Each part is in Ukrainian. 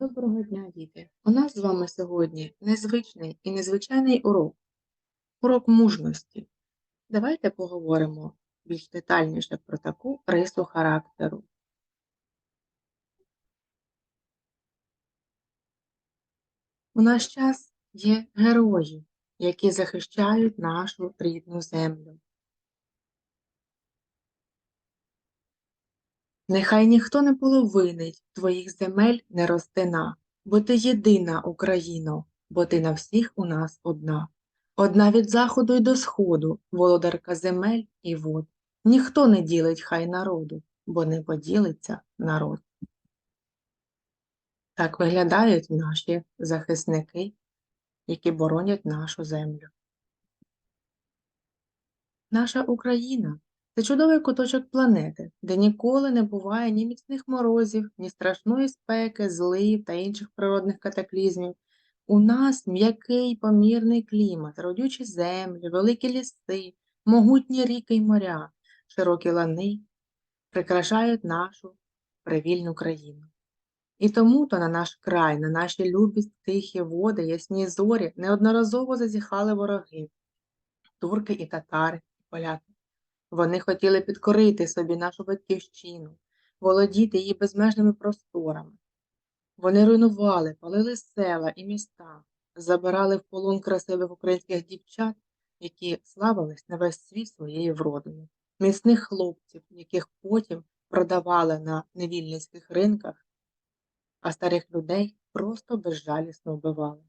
Доброго дня, діти! У нас з вами сьогодні незвичний і незвичайний урок. Урок мужності. Давайте поговоримо більш детальніше про таку рису характеру. У наш час є герої, які захищають нашу рідну землю. Нехай ніхто не половинить твоїх земель не ростина, бо ти єдина Україно, бо ти на всіх у нас одна. Одна від заходу й до сходу, володарка земель і вод. Ніхто не ділить хай народу, бо не поділиться народ. Так виглядають наші захисники, які боронять нашу землю. Наша Україна це чудовий куточок планети, де ніколи не буває ні міцних морозів, ні страшної спеки, злив та інших природних катаклізмів. У нас м'який помірний клімат, родючі землі, великі ліси, могутні ріки й моря, широкі лани прикрашають нашу привільну країну. І тому-то на наш край, на наші любі тихі води, ясні зорі неодноразово зазіхали вороги турки і татари, поляки. Вони хотіли підкорити собі нашу батьківщину, володіти її безмежними просторами. Вони руйнували, палили села і міста, забирали в полон красивих українських дівчат, які славились на весь світ своєю вродою, міцних хлопців, яких потім продавали на невільницьких ринках, а старих людей просто безжалісно вбивали.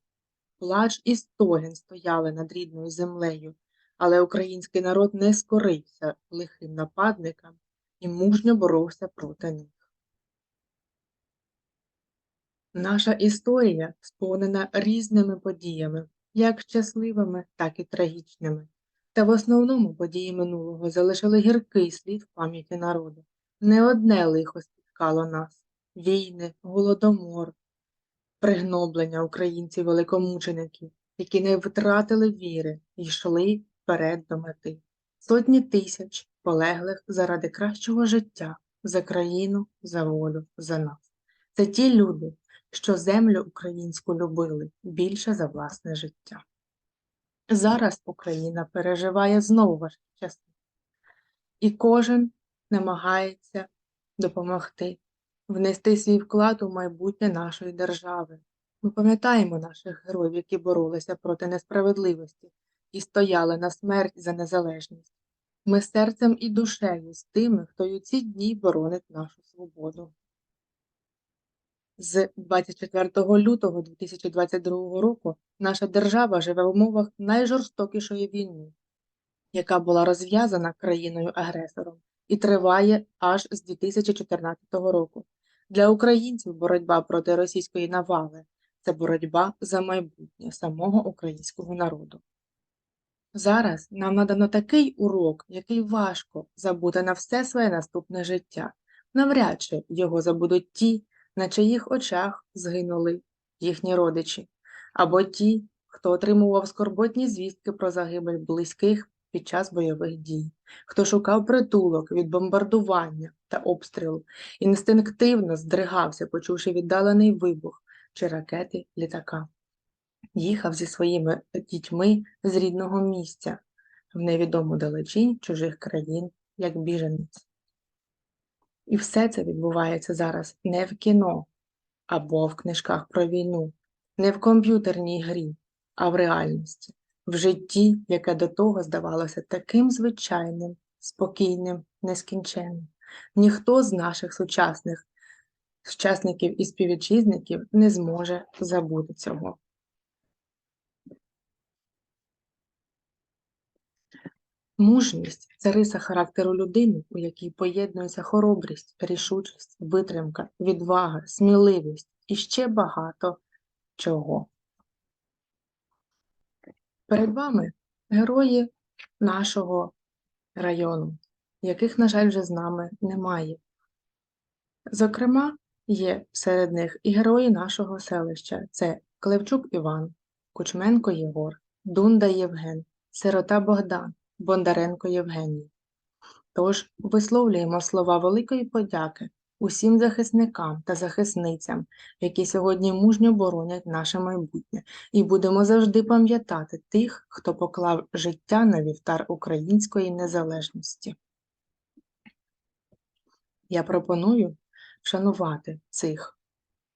Плач і стогін стояли над рідною землею, але український народ не скорився лихим нападникам і мужньо боровся проти них. Наша історія сповнена різними подіями, як щасливими, так і трагічними. Та в основному події минулого залишили гіркий слід в пам'яті народу. Не одне лихо спіткало нас війни, голодомор, пригноблення українців великомучеників, які не втратили віри йшли вперед до мети. Сотні тисяч полеглих заради кращого життя, за країну, за волю, за нас. Це ті люди, що землю українську любили більше за власне життя. Зараз Україна переживає знову важкі часи, і кожен намагається допомогти, внести свій вклад у майбутнє нашої держави. Ми пам'ятаємо наших героїв, які боролися проти несправедливості, і стояли на смерть за незалежність. Ми серцем і душею з тими, хто й у ці дні боронить нашу свободу. З 24 лютого 2022 року наша держава живе в умовах найжорстокішої війни, яка була розв'язана країною-агресором і триває аж з 2014 року. Для українців боротьба проти російської навали це боротьба за майбутнє самого українського народу. Зараз нам надано такий урок, який важко забути на все своє наступне життя. Навряд чи його забудуть ті, на чиїх очах згинули їхні родичі, або ті, хто отримував скорботні звістки про загибель близьких під час бойових дій, хто шукав притулок від бомбардування та обстрілу, інстинктивно здригався, почувши віддалений вибух чи ракети літака їхав зі своїми дітьми з рідного місця в невідому далечінь чужих країн, як біженець. І все це відбувається зараз не в кіно або в книжках про війну, не в комп'ютерній грі, а в реальності, в житті, яке до того здавалося таким звичайним, спокійним, нескінченним. Ніхто з наших сучасних сучасників і співвітчизників не зможе забути цього. Мужність це риса характеру людини, у якій поєднується хоробрість, рішучість, витримка, відвага, сміливість і ще багато чого. Перед вами герої нашого району, яких, на жаль, вже з нами немає. Зокрема, є серед них і герої нашого селища це Клевчук Іван, Кучменко Єгор, Дунда Євген, Сирота Богдан. Бондаренко Євгеній. Тож висловлюємо слова великої подяки усім захисникам та захисницям, які сьогодні мужньо боронять наше майбутнє, і будемо завжди пам'ятати тих, хто поклав життя на вівтар української незалежності. Я пропоную вшанувати цих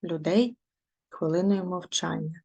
людей хвилиною мовчання.